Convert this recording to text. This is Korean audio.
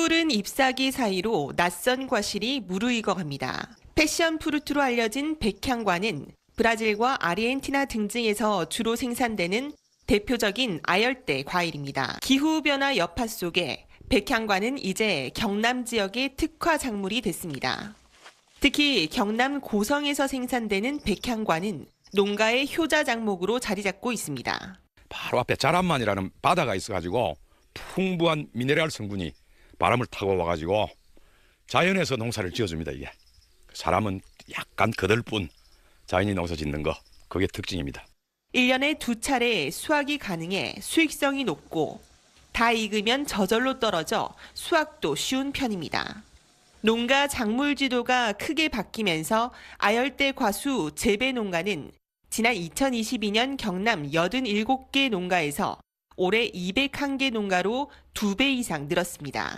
푸른 잎사귀 사이로 낯선 과실이 무르익어갑니다. 패션 프루트로 알려진 백향과는 브라질과 아르헨티나 등지에서 주로 생산되는 대표적인 아열대 과일입니다. 기후변화 여파 속에 백향과는 이제 경남 지역의 특화 작물이 됐습니다. 특히 경남 고성에서 생산되는 백향과는 농가의 효자 작목으로 자리 잡고 있습니다. 바로 앞에 자란만이라는 바다가 있어가지고 풍부한 미네랄 성분이 바람을 타고 와가지고 자연에서 농사를 지어줍니다 이게 사람은 약간 거들 뿐 자연이 농사 짓는 거 그게 특징입니다 1년에 두 차례 수확이 가능해 수익성이 높고 다 익으면 저절로 떨어져 수확도 쉬운 편입니다. 농가 작물 지도가 크게 바뀌면서 아열대 과수 재배 농가는 지난 2022년 경남 87개 농가에서 올해 201개 농가로 두배 이상 늘었습니다.